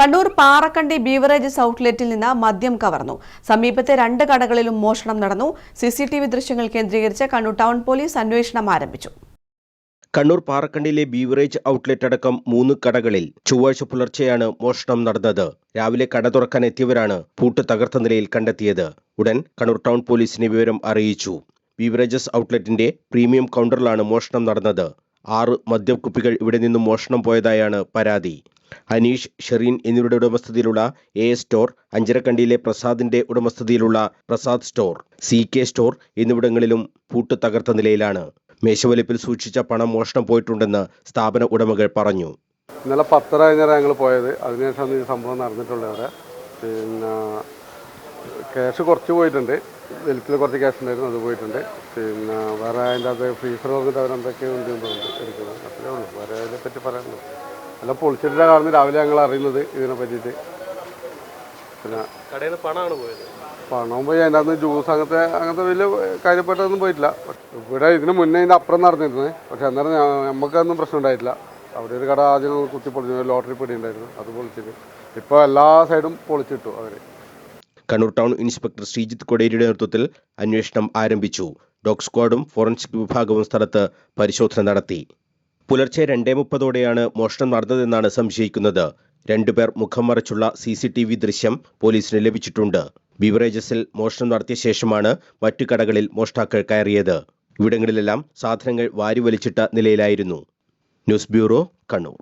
Kannur Parakkandi beverages ഔട്ട്ലെറ്റിൽ നിന്ന് മദ്യം കവർന്നു. സമീപത്തെ രണ്ട് കടകളിലും മോഷണം നടന്നു. സിസിടിവി ദൃശ്യങ്ങൾ കേന്ദ്രീകരിച്ച് കണ്ണൂർ ടൗൺ പോലീസ് അന്വേഷണം ആരംഭിച്ചു. കണ്ണൂർ പാറക്കണ്ടിയിലെ ബീവറേജ് ഔട്ട്ലെറ്റ് അടക്കം മൂന്ന് കടകളിൽ ചൊവ്വാഴ്ച പുലർച്ചെയാണ് മോഷണം നടന്നത്. രാവിലെ കട തുറക്കാൻ എത്തിയവരാണ് പൂട്ട് തകർത്ത നിലയിൽ കണ്ടെത്തിയത്. ഉടൻ കണ്ണൂർ ടൗൺ പോലീസിനെ വിവരം അറിയിച്ചു. ബീവറേജസ് ഔട്ട്ലെറ്റിന്റെ പ്രീമിയം കൗണ്ടറിലാണ് മോഷണം നടന്നത്. ആറ് മദ്യക്കുപ്പികൾ ഇവിടെ നിന്നും മോഷണം പോയതായാണ് പരാതി. അനീഷ് ഷെറീൻ എന്നിവരുടെ ഉടമസ്ഥതയിലുള്ള എ സ്റ്റോർ അഞ്ചരക്കണ്ടിയിലെ പ്രസാദിന്റെ ഉടമസ്ഥതയിലുള്ള Prasad store C K store എന്നിവിടങ്ങളിലും പൂട്ട് തകർത്ത നിലയിലാണ്. മേശവലിപ്പിൽ സൂക്ഷിച്ച പണം മോഷണം പോയിട്ടുണ്ടെന്ന് സ്ഥാപന ഉടമകൾ പറഞ്ഞു. ഇന്നലെ പത്തര കഴിഞ്ഞാൽ ഞങ്ങൾ പോയത്. അതിനുശേഷമാണ് ഈ സംഭവം നടന്നിട്ടുള്ളത് അവിടെ. പിന്നെ ക്യാഷ് കുറച്ച് പോയിട്ടുണ്ട്. വെളുപ്പിൽ കുറച്ച് ക്യാഷ് ഉണ്ടായിരുന്നു അത് പോയിട്ടുണ്ട്. പിന്നെ വേറെ അതിന്റെ അത് ഫ്രീസർ വന്നിട്ട് അവരെന്തൊക്കെയോ ഉണ്ട് എടുക്കുന്നത് അത്രേ ഉള്ളൂ. വേറെ അതിനെപ്പറ്റി പറയാനുള്ളൂ. എല്ലാം പൊളിച്ചിട്ടില്ല കാരണം രാവിലെ ഞങ്ങൾ അറിയുന്നത് ഇതിനെ പറ്റിയിട്ട്. പിന്നെ കടയിൽ നിന്ന് പണമാണ് പോയത്. പണം പോയി. അതിന്റെ അന്ന് ജ്യൂസ് അങ്ങനത്തെ അങ്ങനത്തെ വലിയ കാര്യപ്പെട്ടതൊന്നും പോയിട്ടില്ല. ഇവിടെ ഇതിന് മുന്നേ ഇതിന്റെ അപ്പുറം നടന്നിരുന്നത് പക്ഷെ അന്നേരം നമുക്കൊന്നും പ്രശ്നം ഉണ്ടായിട്ടില്ല. അവിടെ ഒരു കട ആദ്യം കുത്തി പൊളിച്ചു. ലോട്ടറി പിടി ഉണ്ടായിരുന്നു അത് പൊളിച്ചിട്ട്. ഇപ്പോൾ എല്ലാ സൈഡും പൊളിച്ചിട്ടു അവർ കണ്ണൂർ ടൗൺ ഇൻസ്പെക്ടർ ശ്രീജിത്ത് കൊടേരിയുടെ നേതൃത്വത്തിൽ അന്വേഷണം ആരംഭിച്ചു. ഡോഗ് സ്ക്വാഡും ഫോറൻസിക് വിഭാഗവും സ്ഥലത്ത് പരിശോധന നടത്തി. പുലർച്ചെ രണ്ടേ മുപ്പതോടെയാണ് മോഷണം നടന്നതെന്നാണ് സംശയിക്കുന്നത്. രണ്ടുപേർ മുഖം മറച്ചുള്ള സി സി ടി വി ദൃശ്യം പോലീസിന് ലഭിച്ചിട്ടുണ്ട്. ബിവറേജസിൽ മോഷണം നടത്തിയ ശേഷമാണ് മറ്റു കടകളിൽ മോഷ്ടാക്കൾ കയറിയത്. ഇവിടങ്ങളിലെല്ലാം സാധനങ്ങൾ വാരി വലിച്ചിട്ട നിലയിലായിരുന്നു. News bureau Kannur.